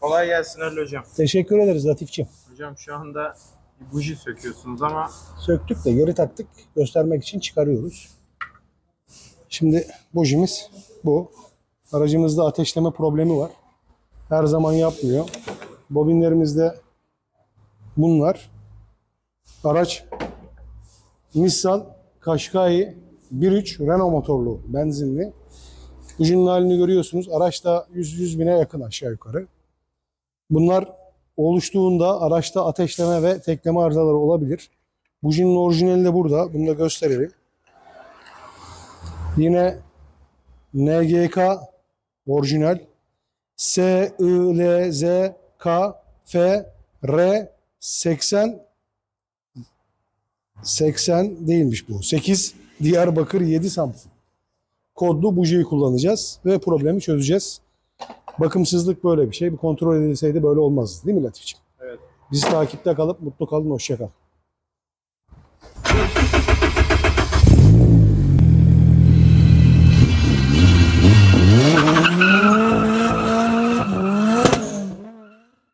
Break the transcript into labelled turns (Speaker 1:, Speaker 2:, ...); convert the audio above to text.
Speaker 1: Kolay gelsin Ali Hocam.
Speaker 2: Teşekkür ederiz Latifçiğim.
Speaker 1: Hocam şu anda bir buji söküyorsunuz ama
Speaker 2: Söktük de geri taktık. Göstermek için çıkarıyoruz. Şimdi bujimiz bu. Aracımızda ateşleme problemi var. Her zaman yapmıyor. Bobinlerimizde bunlar. Araç Nissan Qashqai 1.3 Renault motorlu benzinli. Bujinin halini görüyorsunuz. Araçta 100-100 bine yakın aşağı yukarı. Bunlar oluştuğunda araçta ateşleme ve tekleme arızaları olabilir. Bujinin orijinali de burada. Bunu da gösterelim. Yine NGK orijinal S I L Z K F R 80 80 değilmiş bu. 8 Diyarbakır 7 Samsun. Kodlu bujiyi kullanacağız ve problemi çözeceğiz. Bakımsızlık böyle bir şey. Bir kontrol edilseydi böyle olmazdı değil mi Latifciğim?
Speaker 1: evet
Speaker 2: Bizi takipte kalıp mutlu kalın, hoşça kalın.